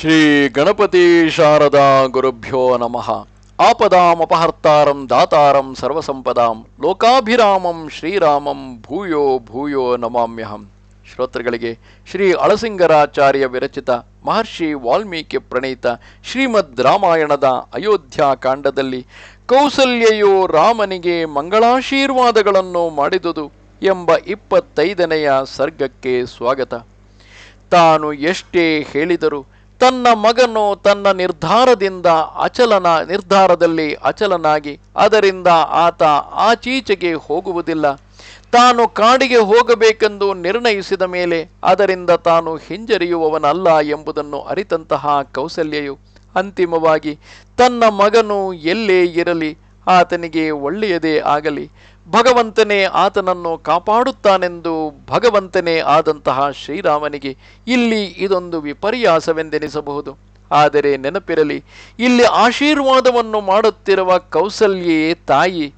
ಶ್ರೀ ಗಣಪತಿ ಶಾರದಾ ಗುರುಭ್ಯೋ ನಮಃ. ಆಪದಾಮಪಹರ್ತಾರಂ ದಾತಾರಂ ಸರ್ವಸಂಪದಾಂ ಲೋಕಾಭಿರಾಮಂ ಶ್ರೀರಾಮಂ ಭೂಯೋ ಭೂಯೋ ನಮಾಮ್ಯಹಂ. ಶ್ರೋತೃಗಳಿಗೆ ಶ್ರೀ ಅಳಸಿಂಗರಾಚಾರ್ಯ ವಿರಚಿತ ಮಹರ್ಷಿ ವಾಲ್ಮೀಕಿ ಪ್ರಣೀತ ಶ್ರೀಮದ್ ರಾಮಾಯಣದ ಅಯೋಧ್ಯ ಕಾಂಡದಲ್ಲಿ ಕೌಸಲ್ಯೆಯು ರಾಮನಿಗೆ ಮಂಗಳಾಶೀರ್ವಾದಗಳನ್ನು ಮಾಡಿದುದು ಎಂಬ ಇಪ್ಪತ್ತೈದನೆಯ ಸರ್ಗಕ್ಕೆ ಸ್ವಾಗತ. ತಾನು ಎಷ್ಟೇ ಹೇಳಿದರೂ ತನ್ನ ಮಗನು ತನ್ನ ನಿರ್ಧಾರದಿಂದ ಅಚಲನ ನಿರ್ಧಾರದಲ್ಲಿ ಅಚಲನಾಗಿ, ಅದರಿಂದ ಆತ ಆಚೀಚೆಗೆ ಹೋಗುವುದಿಲ್ಲ. ತಾನು ಕಾಡಿಗೆ ಹೋಗಬೇಕೆಂದು ನಿರ್ಣಯಿಸಿದ ಮೇಲೆ ಅದರಿಂದ ತಾನು ಹಿಂಜರಿಯುವವನಲ್ಲ ಎಂಬುದನ್ನು ಅರಿತಂತಹ ಕೌಸಲ್ಯೆಯು ಅಂತಿಮವಾಗಿ ತನ್ನ ಮಗನು ಎಲ್ಲೇ ಇರಲಿ, ಆತನಿಗೆ ಒಳ್ಳೆಯದೇ ಆಗಲಿ ಭಗವಂತನೇ ಆತನನ್ನು ಕಾಪಾಡುತ್ತಾನೆಂದು ಭಗವಂತನೇ ಆದಂತಹ ಶ್ರೀರಾಮನಿಗೆ ಇಲ್ಲಿ ಇದೊಂದು ವಿಪರ್ಯಾಸವೆಂದೆನಿಸಬಹುದು. ಆದರೆ ನೆನಪಿರಲಿ, ಇಲ್ಲಿ ಆಶೀರ್ವಾದವನ್ನು ಮಾಡುತ್ತಿರುವ ಕೌಸಲ್ಯೆಯೇ ತಾಯಿ.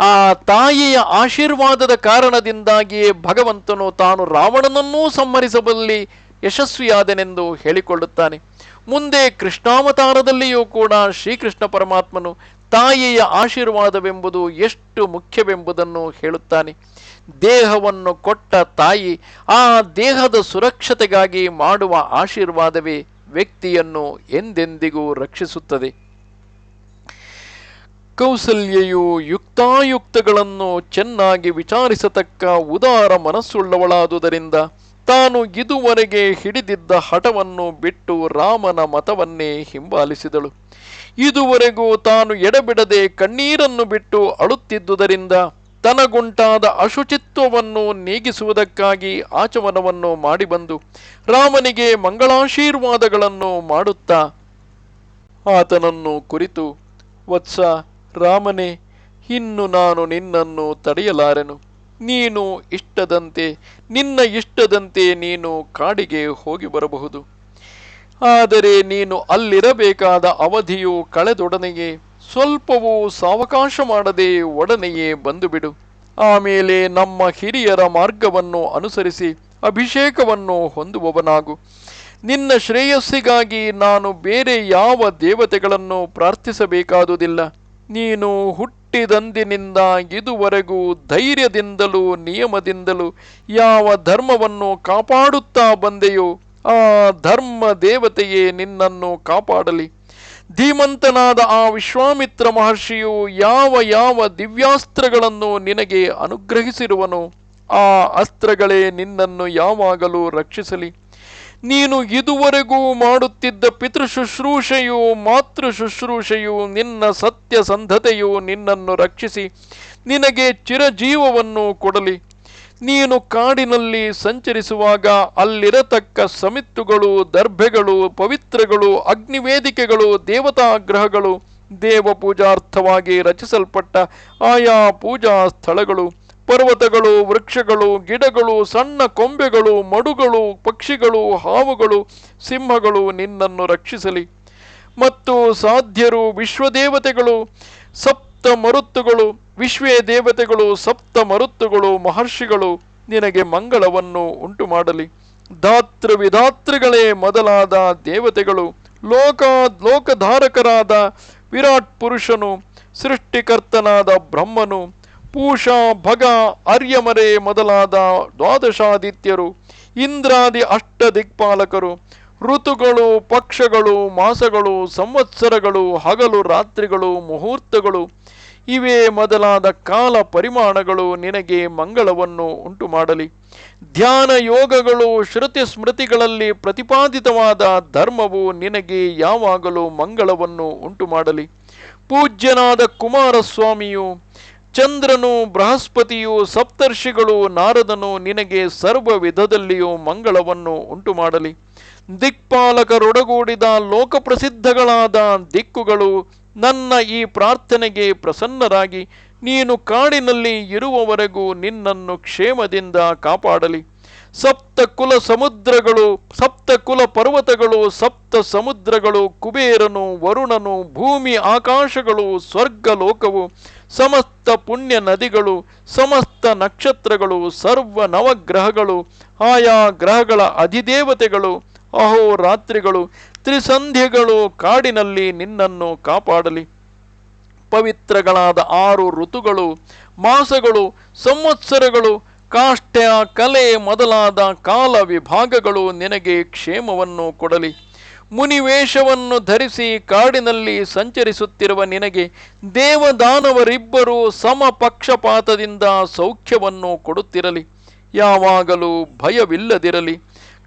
ಆ ತಾಯಿಯ ಆಶೀರ್ವಾದದ ಕಾರಣದಿಂದಾಗಿಯೇ ಭಗವಂತನು ತಾನು ರಾವಣನನ್ನೂ ಸಂಹರಿಸಬಲ್ಲಿ ಯಶಸ್ವಿಯಾದನೆಂದು ಹೇಳಿಕೊಳ್ಳುತ್ತಾನೆ. ಮುಂದೆ ಕೃಷ್ಣಾವತಾರದಲ್ಲಿಯೂ ಕೂಡ ಶ್ರೀಕೃಷ್ಣ ಪರಮಾತ್ಮನು ತಾಯಿಯ ಆಶೀರ್ವಾದವೆಂಬುದು ಎಷ್ಟು ಮುಖ್ಯವೆಂಬುದನ್ನು ಹೇಳುತ್ತಾನೆ. ದೇಹವನ್ನು ಕೊಟ್ಟ ತಾಯಿ ಆ ದೇಹದ ಸುರಕ್ಷತೆಗಾಗಿ ಮಾಡುವ ಆಶೀರ್ವಾದವೇ ವ್ಯಕ್ತಿಯನ್ನು ಎಂದೆಂದಿಗೂ ರಕ್ಷಿಸುತ್ತದೆ. ಕೌಸಲ್ಯೆಯು ಯುಕ್ತಾಯುಕ್ತಗಳನ್ನು ಚೆನ್ನಾಗಿ ವಿಚಾರಿಸತಕ್ಕ ಉದಾರ ಮನಸ್ಸುಳ್ಳವಳಾದುದರಿಂದ ತಾನು ಇದುವರೆಗೆ ಹಿಡಿದಿದ್ದ ಹಠವನ್ನು ಬಿಟ್ಟು ರಾಮನ ಮತವನ್ನೇ ಹಿಂಬಾಲಿಸಿದಳು. ಇದುವರೆಗೂ ತಾನು ಎಡಬಿಡದೆ ಕಣ್ಣೀರನ್ನು ಬಿಟ್ಟು ಅಳುತ್ತಿದ್ದುದರಿಂದ ತನಗುಂಟಾದ ಅಶುಚಿತ್ವವನ್ನು ನೀಗಿಸುವುದಕ್ಕಾಗಿ ಆಚಮನವನ್ನು ಮಾಡಿಬಂದು ರಾಮನಿಗೆ ಮಂಗಳಾಶೀರ್ವಾದಗಳನ್ನು ಮಾಡುತ್ತಾ ಆತನನ್ನು ಕುರಿತು, ವತ್ಸ ರಾಮನೇ, ಇನ್ನು ನಾನು ನಿನ್ನನ್ನು ತಡೆಯಲಾರೆನು. ನೀನು ಇಷ್ಟದಂತೆ, ನಿನ್ನ ಇಷ್ಟದಂತೆ ನೀನು ಕಾಡಿಗೆ ಹೋಗಿ ಬರಬಹುದು. ಆದರೆ ನೀನು ಅಲ್ಲಿರಬೇಕಾದ ಅವಧಿಯು ಕಳೆದೊಡನೆಯೇ, ಸ್ವಲ್ಪವೂ ಸಾವಕಾಶ ಮಾಡದೆ ಒಡನೆಯೇ ಬಂದುಬಿಡು. ಆಮೇಲೆ ನಮ್ಮ ಹಿರಿಯರ ಮಾರ್ಗವನ್ನು ಅನುಸರಿಸಿ ಅಭಿಷೇಕವನ್ನು ಹೊಂದುವವನಾಗು. ನಿನ್ನ ಶ್ರೇಯಸ್ಸಿಗಾಗಿ ನಾನು ಬೇರೆ ಯಾವ ದೇವತೆಗಳನ್ನು ಪ್ರಾರ್ಥಿಸಬೇಕಾದುದಿಲ್ಲ. ನೀನು ಹುಟ್ಟಿದಂದಿನಿಂದ ಇದುವರೆಗೂ ಧೈರ್ಯದಿಂದಲೂ ನಿಯಮದಿಂದಲೂ ಯಾವ ಧರ್ಮವನ್ನು ಕಾಪಾಡುತ್ತಾ ಬಂದೆಯೋ ಆ ಧರ್ಮ ದೇವತೆಯೇ ನಿನ್ನನ್ನು ಕಾಪಾಡಲಿ. ಧೀಮಂತನಾದ ಆ ವಿಶ್ವಾಮಿತ್ರ ಮಹರ್ಷಿಯು ಯಾವ ಯಾವ ದಿವ್ಯಾಸ್ತ್ರಗಳನ್ನು ನಿನಗೆ ಅನುಗ್ರಹಿಸಿರುವನು, ಆ ಅಸ್ತ್ರಗಳೇ ನಿನ್ನನ್ನು ಯಾವಾಗಲೂ ರಕ್ಷಿಸಲಿ. ನೀನು ಇದುವರೆಗೂ ಮಾಡುತ್ತಿದ್ದ ಪಿತೃ ಶುಶ್ರೂಷೆಯು ಮಾತೃ ಶುಶ್ರೂಷೆಯು ನಿನ್ನ ಸತ್ಯಸಂಧತೆಯು ನಿನ್ನನ್ನು ರಕ್ಷಿಸಿ, ನಿನಗೆ ಚಿರಜೀವವನ್ನು ಕೊಡಲಿ. ನೀನು ಕಾಡಿನಲ್ಲಿ ಸಂಚರಿಸುವಾಗ ಅಲ್ಲಿರತಕ್ಕ ಸಮಿತ್ತುಗಳು, ದರ್ಭೆಗಳು, ಪವಿತ್ರಗಳು, ಅಗ್ನಿವೇದಿಕೆಗಳು, ದೇವತಾಗ್ರಹಗಳು ದೇವ ಪೂಜಾರ್ಥವಾಗಿ ರಚಿಸಲ್ಪಟ್ಟ ಆಯಾ ಪೂಜಾ ಸ್ಥಳಗಳು. ಪರ್ವತಗಳು, ವೃಕ್ಷಗಳು, ಗಿಡಗಳು, ಸಣ್ಣ ಕೊಂಬೆಗಳು, ಮಡುಗಳು, ಪಕ್ಷಿಗಳು, ಹಾವುಗಳು, ಸಿಂಹಗಳು ನಿನ್ನನ್ನು ರಕ್ಷಿಸಲಿ. ಮತ್ತು ಸಾಧ್ಯರು, ವಿಶ್ವದೇವತೆಗಳು, ಸಪ್ತ ಮರುತ್ತುಗಳು ವಿಶ್ವೇ ದೇವತೆಗಳು ಸಪ್ತ ಮರುತ್ತುಗಳು, ಮಹರ್ಷಿಗಳು, ನಿನಗೆ ಮಂಗಳವನ್ನು ಉಂಟು ಮಾಡಲಿ ಧಾತೃ ವಿಧಾತೃಗಳೇ ಮೊದಲಾದ ದೇವತೆಗಳು, ಲೋಕ, ಲೋಕಧಾರಕರಾದ ವಿರಾಟ್ ಪುರುಷನು, ಸೃಷ್ಟಿಕರ್ತನಾದ ಬ್ರಹ್ಮನು ಪೂಷ ಭಗ ಅರ್ಯಮರೆ ಮೊದಲಾದ ದ್ವಾದಶಾದಿತ್ಯರು, ಇಂದ್ರಾದಿ ಅಷ್ಟ ದಿಕ್ಪಾಲಕರು ಋತುಗಳು, ಪಕ್ಷಗಳು, ಮಾಸಗಳು, ಸಂವತ್ಸರಗಳು, ಹಗಲು, ರಾತ್ರಿಗಳು, ಮುಹೂರ್ತಗಳು, ಇವೇ ಮೊದಲಾದ ಕಾಲ ಪರಿಮಾಣಗಳು ನಿನಗೆ ಮಂಗಳವನ್ನು ಉಂಟು ಮಾಡಲಿ ಧ್ಯಾನ ಯೋಗಗಳು, ಶ್ರುತಿ ಸ್ಮೃತಿಗಳಲ್ಲಿ ಪ್ರತಿಪಾದಿತವಾದ ಧರ್ಮವು ನಿನಗೆ ಯಾವಾಗಲೂ ಮಂಗಳವನ್ನು ಉಂಟು ಮಾಡಲಿ ಪೂಜ್ಯನಾದ ಕುಮಾರಸ್ವಾಮಿಯು ಚಂದ್ರನು, ಬೃಹಸ್ಪತಿಯು, ಸಪ್ತರ್ಷಿಗಳು, ನಾರದನು ನಿನಗೆ ಸರ್ವ ವಿಧದಲ್ಲಿಯೂ ಮಂಗಳವನ್ನು ಉಂಟು ಮಾಡಲಿ ದಿಕ್ಪಾಲಕರೊಡಗೂಡಿದ ಲೋಕಪ್ರಸಿದ್ಧಗಳಾದ ದಿಕ್ಕುಗಳು ನನ್ನ ಈ ಪ್ರಾರ್ಥನೆಗೆ ಪ್ರಸನ್ನರಾಗಿ, ನೀನು ಕಾಡಿನಲ್ಲಿ ಇರುವವರೆಗೂ ನಿನ್ನನ್ನು ಕ್ಷೇಮದಿಂದ ಕಾಪಾಡಲಿ. ಸಪ್ತ ಕುಲ ಸಮುದ್ರಗಳು ಸಪ್ತ ಕುಲ ಪರ್ವತಗಳು, ಸಪ್ತ ಸಮುದ್ರಗಳು, ಕುಬೇರನು, ವರುಣನು, ಭೂಮಿ, ಆಕಾಶಗಳು ಸ್ವರ್ಗ ಲೋಕವು ಸಮಸ್ತ ಪುಣ್ಯ ನದಿಗಳು, ಸಮಸ್ತ ನಕ್ಷತ್ರಗಳು, ಸರ್ವ ನವಗ್ರಹಗಳು, ಆಯಾ ಗ್ರಹಗಳ ಅಧಿದೇವತೆಗಳು, ಅಹೋರಾತ್ರಿಗಳು, ತ್ರಿಸಂಧ್ಯಗಳು, ಕಾಡಿನಲ್ಲಿ ನಿನ್ನನ್ನು ಕಾಪಾಡಲಿ. ಪವಿತ್ರಗಳಾದ ಆರು ಋತುಗಳು, ಮಾಸಗಳು, ಸಂವತ್ಸರಗಳು ಕಾಷ್ಠ ಕಲೆ ಮೊದಲಾದ ಕಾಲ ವಿಭಾಗಗಳು ನಿನಗೆ ಕ್ಷೇಮವನ್ನು ಕೊಡಲಿ. ಮುನಿವೇಷವನ್ನು ಧರಿಸಿ ಕಾಡಿನಲ್ಲಿ ಸಂಚರಿಸುತ್ತಿರುವ ನಿನಗೆ ದೇವದಾನವರಿಬ್ಬರು ಸಮ ಪಕ್ಷಪಾತದಿಂದ ಸೌಖ್ಯವನ್ನು ಕೊಡುತ್ತಿರಲಿ. ಯಾವಾಗಲೂ ಭಯವಿಲ್ಲದಿರಲಿ.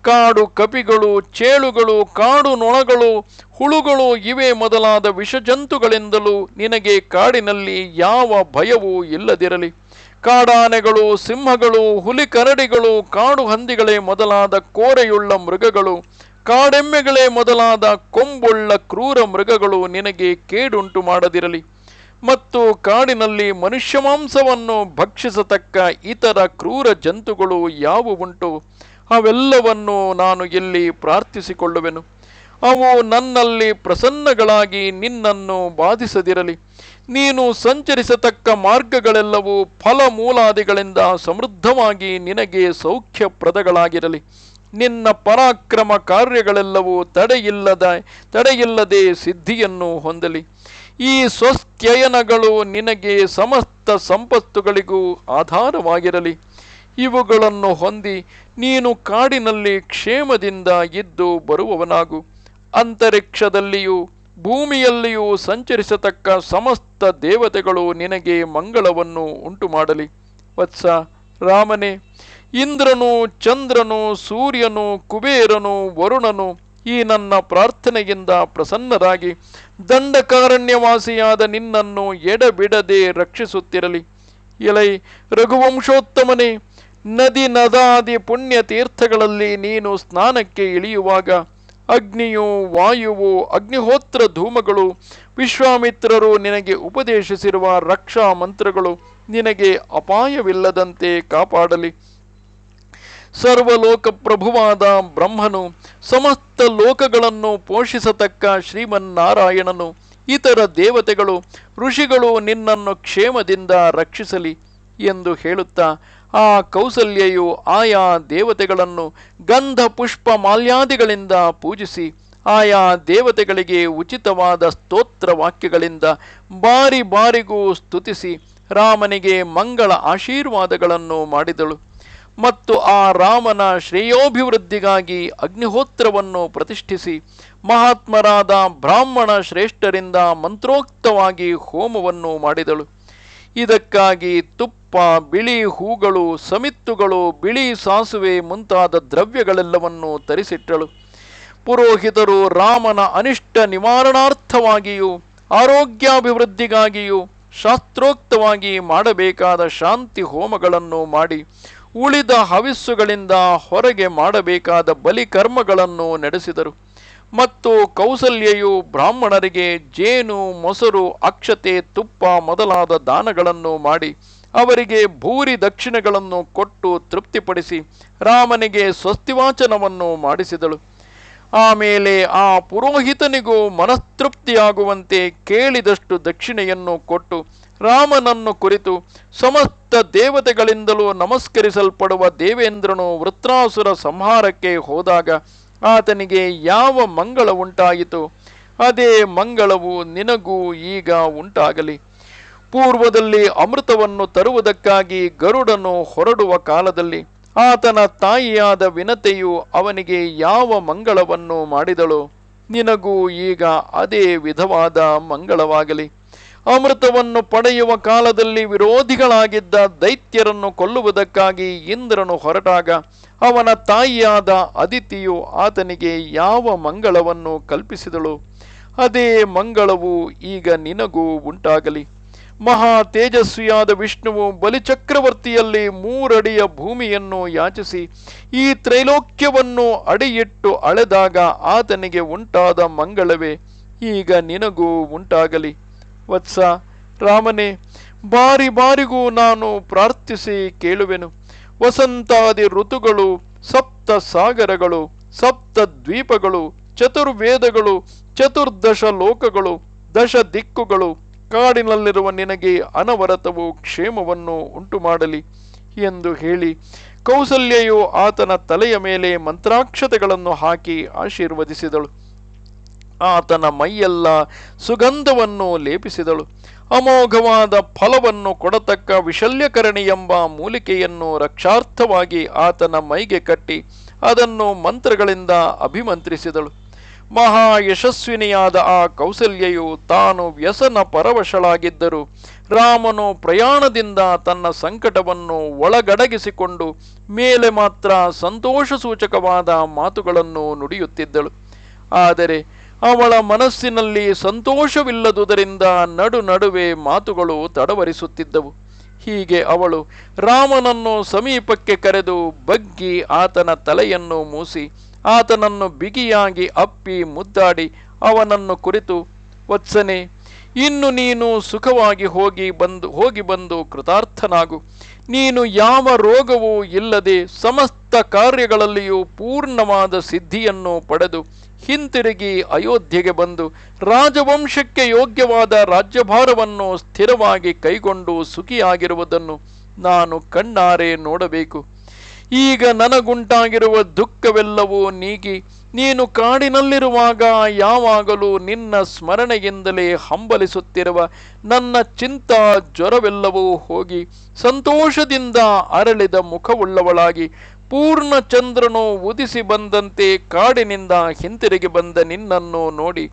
ಕಾಡು ಕಪಿಗಳು, ಚೇಳುಗಳು, ಕಾಡು ನೊಣಗಳು, ಹುಳುಗಳು ಇವೆ ಮೊದಲಾದ ವಿಷಜಂತುಗಳಿಂದಲೂ ನಿನಗೆ ಕಾಡಿನಲ್ಲಿ ಯಾವ ಭಯವೂ ಇಲ್ಲದಿರಲಿ. ಕಾಡಾನೆಗಳು, ಸಿಂಹಗಳು ಹುಲಿ ಕರಡಿಗಳು ಕಾಡು ಹಂದಿಗಳೇ ಮೊದಲಾದ ಕೋರೆಯುಳ್ಳ ಮೃಗಗಳು, ಕಾಡೆಮ್ಮೆಗಳೇ ಮೊದಲಾದ ಕೊಂಬುಳ್ಳ ಕ್ರೂರ ಮೃಗಗಳು ನಿನಗೆ ಕೇಡುಂಟು ಮಾಡದಿರಲಿ. ಮತ್ತು ಕಾಡಿನಲ್ಲಿ ಮನುಷ್ಯ ಮಾಂಸವನ್ನು ಭಕ್ಷಿಸತಕ್ಕ ಇತರ ಕ್ರೂರ ಜಂತುಗಳು ಯಾವುವುಂಟು? ಅವೆಲ್ಲವನ್ನು ನಾನು ಇಲ್ಲಿ ಪ್ರಾರ್ಥಿಸಿಕೊಳ್ಳುವೆನು. ಅವು ನನ್ನಲ್ಲಿ ಪ್ರಸನ್ನಗಳಾಗಿ ನಿನ್ನನ್ನು ಬಾಧಿಸದಿರಲಿ. ನೀನು ಸಂಚರಿಸತಕ್ಕ ಮಾರ್ಗಗಳೆಲ್ಲವೂ ಫಲಮೂಲಾದಿಗಳಿಂದ ಸಮೃದ್ಧವಾಗಿ ನಿನಗೆ ಸೌಖ್ಯಪ್ರದಗಳಾಗಿರಲಿ. ನಿನ್ನ ಪರಾಕ್ರಮ ಕಾರ್ಯಗಳೆಲ್ಲವೂ ತಡೆಯಿಲ್ಲದ, ತಡೆಯಿಲ್ಲದೆ ಸಿದ್ಧಿಯನ್ನು ಹೊಂದಲಿ. ಈ ಸ್ವಸ್ತ್ಯಯನಗಳು ನಿನಗೆ ಸಮಸ್ತ ಸಂಪತ್ತುಗಳಿಗೂ ಆಧಾರವಾಗಿರಲಿ. ಇವುಗಳನ್ನು ಹೊಂದಿ ನೀನು ಕಾಡಿನಲ್ಲಿ ಕ್ಷೇಮದಿಂದ ಇದ್ದು ಬರುವವನಾಗು. ಅಂತರಿಕ್ಷದಲ್ಲಿಯೂ ಭೂಮಿಯಲ್ಲಿಯೂ ಸಂಚರಿಸತಕ್ಕ ಸಮಸ್ತ ದೇವತೆಗಳು ನಿನಗೆ ಮಂಗಳವನ್ನು ಉಂಟು ಮಾಡಲಿ ವತ್ಸ ರಾಮನೇ, ಇಂದ್ರನು, ಚಂದ್ರನು, ಸೂರ್ಯನು, ಕುಬೇರನು, ವರುಣನು ಈ ನನ್ನ ಪ್ರಾರ್ಥನೆಯಿಂದ ಪ್ರಸನ್ನರಾಗಿ ದಂಡಕಾರಣ್ಯವಾಸಿಯಾದ ನಿನ್ನನ್ನು ಎಡಬಿಡದೆ ರಕ್ಷಿಸುತ್ತಿರಲಿ. ಎಲೈ ರಘುವಂಶೋತ್ತಮನೇ, ನದಿ ನದಾದಿ ಪುಣ್ಯ ತೀರ್ಥಗಳಲ್ಲಿ ನೀನು ಸ್ನಾನಕ್ಕೆ ಇಳಿಯುವಾಗ ಅಗ್ನಿಯು ವಾಯುವು ಅಗ್ನಿಹೋತ್ರ ಧೂಮಗಳು. ವಿಶ್ವಾಮಿತ್ರರು ನಿನಗೆ ಉಪದೇಶಿಸಿರುವ ರಕ್ಷಾ ಮಂತ್ರಗಳು ನಿನಗೆ ಅಪಾಯವಿಲ್ಲದಂತೆ ಕಾಪಾಡಲಿ. ಸರ್ವಲೋಕ ಪ್ರಭುವಾದ ಬ್ರಹ್ಮನು ಸಮಸ್ತ ಲೋಕಗಳನ್ನು ಪೋಷಿಸತಕ್ಕ ಶ್ರೀಮನ್ನಾರಾಯಣನು. ಇತರ ದೇವತೆಗಳು, ಋಷಿಗಳು ನಿನ್ನನ್ನು ಕ್ಷೇಮದಿಂದ ರಕ್ಷಿಸಲಿ ಎಂದು ಹೇಳುತ್ತಾ ಆ ಕೌಸಲ್ಯೆಯು ಆಯಾ ದೇವತೆಗಳನ್ನು ಗಂಧ ಪುಷ್ಪ ಮಾಲ್ಯಾದಿಗಳಿಂದ ಪೂಜಿಸಿ ಆಯಾ ದೇವತೆಗಳಿಗೆ ಉಚಿತವಾದ ಸ್ತೋತ್ರ ವಾಕ್ಯಗಳಿಂದ ಬಾರಿ ಬಾರಿಗೂ ಸ್ತುತಿಸಿ ರಾಮನಿಗೆ ಮಂಗಳ ಆಶೀರ್ವಾದಗಳನ್ನು ಮಾಡಿದಳು. ಮತ್ತು ಆ ರಾಮನ ಶ್ರೇಯೋಭಿವೃದ್ಧಿಗಾಗಿ ಅಗ್ನಿಹೋತ್ರವನ್ನು ಪ್ರತಿಷ್ಠಿಸಿ ಮಹಾತ್ಮರಾದ ಬ್ರಾಹ್ಮಣ ಶ್ರೇಷ್ಠರಿಂದ ಮಂತ್ರೋಕ್ತವಾಗಿ ಹೋಮವನ್ನು ಮಾಡಿದಳು. ಇದಕ್ಕಾಗಿ ತುಪ್ಪ, ಬಿಳಿ ಹೂಗಳು, ಸಮಿತ್ತುಗಳು, ಬಿಳಿ ಸಾಸುವೆ ಮುಂತಾದ ದ್ರವ್ಯಗಳೆಲ್ಲವನ್ನೂ ತರಿಸಿಟ್ಟಳು. ಪುರೋಹಿತರು ರಾಮನ ಅನಿಷ್ಟ ನಿವಾರಣಾರ್ಥವಾಗಿಯೂ, ಆರೋಗ್ಯಾಭಿವೃದ್ಧಿಗಾಗಿಯೂ, ಶಾಸ್ತ್ರೋಕ್ತವಾಗಿ ಮಾಡಬೇಕಾದ ಶಾಂತಿ ಹೋಮಗಳನ್ನು ಮಾಡಿ, ಉಳಿದ ಹವಿಸ್ಸುಗಳಿಂದ ಹೊರಗೆ ಮಾಡಬೇಕಾದ ಬಲಿಕರ್ಮಗಳನ್ನು ನಡೆಸಿದರು. ಮತ್ತು ಕೌಸಲ್ಯೆಯು ಬ್ರಾಹ್ಮಣರಿಗೆ ಜೇನು, ಮೊಸರು, ಅಕ್ಷತೆ, ತುಪ್ಪ ಮೊದಲಾದ ದಾನಗಳನ್ನು ಮಾಡಿ ಅವರಿಗೆ ಭೂರಿ ದಕ್ಷಿಣೆಗಳನ್ನು ಕೊಟ್ಟು ತೃಪ್ತಿಪಡಿಸಿ ರಾಮನಿಗೆ ಸ್ವಸ್ತಿವಾಚನವನ್ನು ಮಾಡಿಸಿದಳು. ಆಮೇಲೆ ಆ ಪುರೋಹಿತನಿಗೂ ಮನಸ್ತೃಪ್ತಿಯಾಗುವಂತೆ ಕೇಳಿದಷ್ಟು ದಕ್ಷಿಣೆಯನ್ನು ಕೊಟ್ಟು ರಾಮನನ್ನು ಕುರಿತು ಸಮಸ್ತ ದೇವತೆಗಳಿಂದಲೂ ನಮಸ್ಕರಿಸಲ್ಪಡುವ ದೇವೇಂದ್ರನು ವೃತ್ರಾಸುರ ಸಂಹಾರಕ್ಕೆ ಹೋದಾಗ ಆತನಿಗೆ ಯಾವ ಮಂಗಳ ಉಂಟಾಯಿತು? ಅದೇ ಮಂಗಳವು ನಿನಗೂ ಈಗ ಉಂಟಾಗಲಿ. ಪೂರ್ವದಲ್ಲಿ ಅಮೃತವನ್ನು ತರುವುದಕ್ಕಾಗಿ ಗರುಡನು ಹೊರಡುವ ಕಾಲದಲ್ಲಿ ಆತನ ತಾಯಿಯಾದ ವಿನತೆಯು ಅವನಿಗೆ ಯಾವ ಮಂಗಳವನ್ನು ಮಾಡಿದಳು? ನಿನಗೂ ಈಗ ಅದೇ ವಿಧವಾದ ಮಂಗಳವಾಗಲಿ. ಅಮೃತವನ್ನು ಪಡೆಯುವ ಕಾಲದಲ್ಲಿ ವಿರೋಧಿಗಳಾಗಿದ್ದ ದೈತ್ಯರನ್ನು ಕೊಲ್ಲುವುದಕ್ಕಾಗಿ ಇಂದ್ರನು ಹೊರಟಾಗ ಅವನ ತಾಯಿಯಾದ ಅದಿತಿಯು ಆತನಿಗೆ ಯಾವ ಮಂಗಳವನ್ನು ಕಲ್ಪಿಸಿದಳು? ಅದೇ ಮಂಗಳವು ಈಗ ನಿನಗೂ ಉಂಟಾಗಲಿ. ಮಹಾ ತೇಜಸ್ವಿಯಾದ ವಿಷ್ಣುವು ಬಲಿಚಕ್ರವರ್ತಿಯಲ್ಲಿ ಮೂರಡಿಯ ಭೂಮಿಯನ್ನು ಯಾಚಿಸಿ, ಈ ತ್ರೈಲೋಕ್ಯವನ್ನು ಅಡಿಯಿಟ್ಟು ಅಳೆದಾಗ ಆತನಿಗೆ ಉಂಟಾದ ಮಂಗಳವೇ, ಈಗ ನಿನಗೂ ಉಂಟಾಗಲಿ. ವತ್ಸ ರಾಮನೇ, ಬಾರಿ ಬಾರಿಗೂ ನಾನು ಪ್ರಾರ್ಥಿಸಿ ಕೇಳುವೆನು. ವಸಂತಾದಿ ಋತುಗಳು, ಸಪ್ತ ಸಾಗರಗಳು, ಸಪ್ತ ದ್ವೀಪಗಳು, ಚತುರ್ವೇದಗಳು, ಚತುರ್ದಶ ಲೋಕಗಳು, ದಶ ದಿಕ್ಕುಗಳು, ಕಾಡಿನಲ್ಲಿರುವ ನಿನಗೆ ಅನವರತವು ಕ್ಷೇಮವನ್ನು ಉಂಟು ಮಾಡಲಿ ಎಂದು ಹೇಳಿ ಕೌಸಲ್ಯೆಯು ಆತನ ತಲೆಯ ಮೇಲೆ ಮಂತ್ರಾಕ್ಷತೆಗಳನ್ನು ಹಾಕಿ ಆಶೀರ್ವದಿಸಿದಳು. ಆತನ ಮೈಯೆಲ್ಲ ಸುಗಂಧವನ್ನು ಲೇಪಿಸಿದಳು. ಅಮೋಘವಾದ ಫಲವನ್ನು ಕೊಡತಕ್ಕ ವಿಶಲ್ಯಕರಣಿ ಎಂಬ ಮೂಲಿಕೆಯನ್ನು ರಕ್ಷಾರ್ಥವಾಗಿ ಆತನ ಮೈಗೆ ಕಟ್ಟಿ ಅದನ್ನು ಮಂತ್ರಗಳಿಂದ ಅಭಿಮಂತ್ರಿಸಿದಳು. ಮಹಾ ಯಶಸ್ವಿನಿಯಾದ ಆ ಕೌಸಲ್ಯೆಯು ತಾನು ವ್ಯಸನ ಪರವಶಳಾಗಿದ್ದರು ರಾಮನು ಪ್ರಯಾಣದಿಂದ ತನ್ನ ಸಂಕಟವನ್ನು ಒಳಗಡಗಿಸಿಕೊಂಡು ಮೇಲೆ ಮಾತ್ರ ಸಂತೋಷ ಸೂಚಕವಾದ ಮಾತುಗಳನ್ನು ನುಡಿಯುತ್ತಿದ್ದಳು. ಆದರೆ ಅವಳ ಮನಸ್ಸಿನಲ್ಲಿ ಸಂತೋಷವಿಲ್ಲದುದರಿಂದ ನಡು ನಡುವೆ ಮಾತುಗಳು ತಡವರಿಸುತ್ತಿದ್ದವು. ಹೀಗೆ ಅವಳು ರಾಮನನ್ನು ಸಮೀಪಕ್ಕೆ ಕರೆದು ಬಗ್ಗಿ ಆತನ ತಲೆಯನ್ನು ಮೂಸಿ, ಆತನನ್ನು ಬಿಗಿಯಾಗಿ ಅಪ್ಪಿ ಮುದ್ದಾಡಿ ಅವನನ್ನು ಕುರಿತು, ವತ್ಸನೆ, ಇನ್ನು ನೀನು ಸುಖವಾಗಿ ಹೋಗಿ ಬಂದು ಹೋಗಿ ಬಂದು ಕೃತಾರ್ಥನಾಗು. ನೀನು ಯಾವ ರೋಗವೂ ಇಲ್ಲದೆ ಸಮಸ್ತ ಕಾರ್ಯಗಳಲ್ಲಿಯೂ ಪೂರ್ಣವಾದ ಸಿದ್ಧಿಯನ್ನು ಪಡೆದು ಹಿಂತಿರುಗಿ ಅಯೋಧ್ಯೆಗೆ ಬಂದು ರಾಜವಂಶಕ್ಕೆ ಯೋಗ್ಯವಾದ ರಾಜ್ಯಭಾರವನ್ನು ಸ್ಥಿರವಾಗಿ ಕೈಗೊಂಡು ಸುಖಿಯಾಗಿರುವುದನ್ನು ನಾನು ಕಣ್ಣಾರೆ ನೋಡಬೇಕು. ಈಗ ನನಗುಂಟಾಗಿರುವ ದುಃಖವೆಲ್ಲವೂ ನೀಗಿ ನೀನು ಕಾಡಿನಲ್ಲಿರುವಾಗ ಯಾವಾಗಲೂ ನಿನ್ನ ಸ್ಮರಣೆಯಿಂದಲೇ ಹಂಬಲಿಸುತ್ತಿರುವ ನನ್ನ ಚಿಂತಾ ಜ್ವರವೆಲ್ಲವೂ ಹೋಗಿ ಸಂತೋಷದಿಂದ ಅರಳಿದ ಮುಖವುಳ್ಳವಳಾಗಿ ಪೂರ್ಣ ಚಂದ್ರನು ಉದಿಸಿ ಬಂದಂತೆ ಕಾಡಿನಿಂದ ಹಿಂತಿರುಗಿ ಬಂದ ನಿನ್ನನ್ನು ನೋಡಿ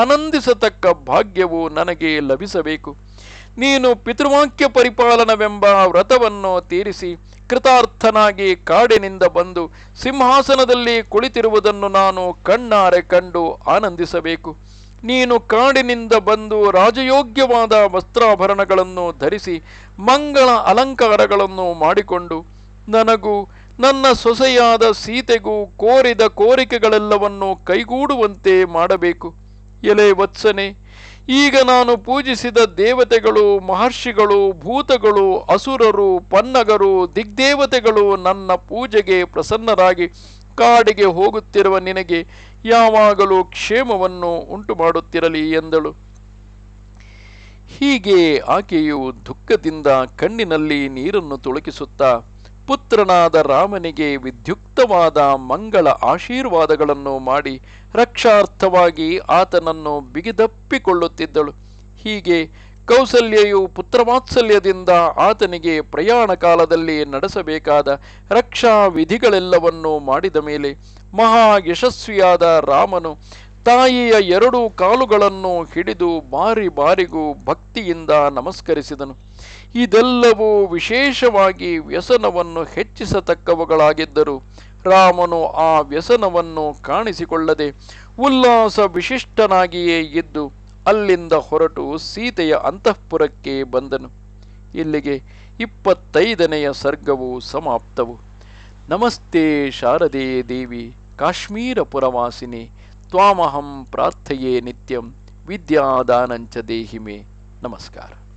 ಆನಂದಿಸತಕ್ಕ ಭಾಗ್ಯವು ನನಗೆ ಲಭಿಸಬೇಕು. ನೀನು ಪಿತೃವಾಕ್ಯ ಪರಿಪಾಲನವೆಂಬ ವ್ರತವನ್ನು ತೀರಿಸಿ ಕೃತಾರ್ಥನಾಗಿ ಕಾಡಿನಿಂದ ಬಂದು ಸಿಂಹಾಸನದಲ್ಲಿ ಕುಳಿತಿರುವುದನ್ನು ನಾನು ಕಣ್ಣಾರೆ ಕಂಡು ಆನಂದಿಸಬೇಕು. ನೀನು ಕಾಡಿನಿಂದ ಬಂದು ರಾಜಯೋಗ್ಯವಾದ ವಸ್ತ್ರಾಭರಣಗಳನ್ನು ಧರಿಸಿ ಮಂಗಳ ಅಲಂಕಾರಗಳನ್ನು ಮಾಡಿಕೊಂಡು ನನಗೂ ನನ್ನ ಸೊಸೆಯಾದ ಸೀತೆಗೂ ಕೋರಿದ ಕೋರಿಕೆಗಳೆಲ್ಲವನ್ನು ಕೈಗೂಡುವಂತೆ ಮಾಡಬೇಕು. ಎಲೆ ವತ್ಸನೆ, ಈಗ ನಾನು ಪೂಜಿಸಿದ ದೇವತೆಗಳು, ಮಹರ್ಷಿಗಳು, ಭೂತಗಳು, ಅಸುರರು, ಪನ್ನಗರು, ದಿಗ್ದೇವತೆಗಳು ನನ್ನ ಪೂಜೆಗೆ ಪ್ರಸನ್ನರಾಗಿ ಕಾಡಿಗೆ ಹೋಗುತ್ತಿರುವ ನಿನಗೆ ಯಾವಾಗಲೂ ಕ್ಷೇಮವನ್ನು ಉಂಟು ಮಾಡುತ್ತಿರಲಿ ಎಂದಳು. ಹೀಗೆ ಆಕೆಯು ದುಃಖದಿಂದ ಕಣ್ಣಿನಲ್ಲಿ ನೀರನ್ನು ತುಳುಕಿಸುತ್ತಾ ಪುತ್ರನಾದ ರಾಮನಿಗೆ ವಿದ್ಯುಕ್ತವಾದ ಮಂಗಳ ಆಶೀರ್ವಾದಗಳನ್ನು ಮಾಡಿ ರಕ್ಷಾರ್ಥವಾಗಿ ಆತನನ್ನು ಬಿಗಿದಪ್ಪಿಕೊಳ್ಳುತ್ತಿದ್ದಳು. ಹೀಗೆ ಕೌಸಲ್ಯೆಯು ಪುತ್ರವಾತ್ಸಲ್ಯದಿಂದ ಆತನಿಗೆ ಪ್ರಯಾಣ ಕಾಲದಲ್ಲಿ ನಡೆಸಬೇಕಾದ ರಕ್ಷಾ ವಿಧಿಗಳೆಲ್ಲವನ್ನೂ ಮಾಡಿದ ಮೇಲೆ ಮಹಾ ಯಶಸ್ವಿಯಾದ ರಾಮನು ತಾಯಿಯ ಎರಡೂ ಕಾಲುಗಳನ್ನು ಹಿಡಿದು ಬಾರಿ ಬಾರಿಗೂ ಭಕ್ತಿಯಿಂದ ನಮಸ್ಕರಿಸಿದನು. ಇದೆಲ್ಲವೂ ವಿಶೇಷವಾಗಿ ವ್ಯಸನವನ್ನು ಹೆಚ್ಚಿಸತಕ್ಕವುಗಳಾಗಿದ್ದರು. ರಾಮನು ಆ ವ್ಯಸನವನ್ನು ಕಾಣಿಸಿಕೊಳ್ಳದೆ ಉಲ್ಲಾಸ ವಿಶಿಷ್ಟನಾಗಿಯೇ ಇದ್ದು ಅಲ್ಲಿಂದ ಹೊರಟು ಸೀತೆಯ ಅಂತಃಪುರಕ್ಕೆ ಬಂದನು. ಇಲ್ಲಿಗೆ ಇಪ್ಪತ್ತೈದನೆಯ ಸರ್ಗವು ಸಮಾಪ್ತವು. ನಮಸ್ತೆ ಶಾರದೇ ದೇವಿ, ಕಾಶ್ಮೀರ ಪುರವಾಸಿನಿ, ತ್ವಾಮಹಂ ಪ್ರಾರ್ಥೆಯೇ ನಿತ್ಯಂ, ವಿದ್ಯಾದಾನಂಚ ದೇಹಿಮೆ. ನಮಸ್ಕಾರ.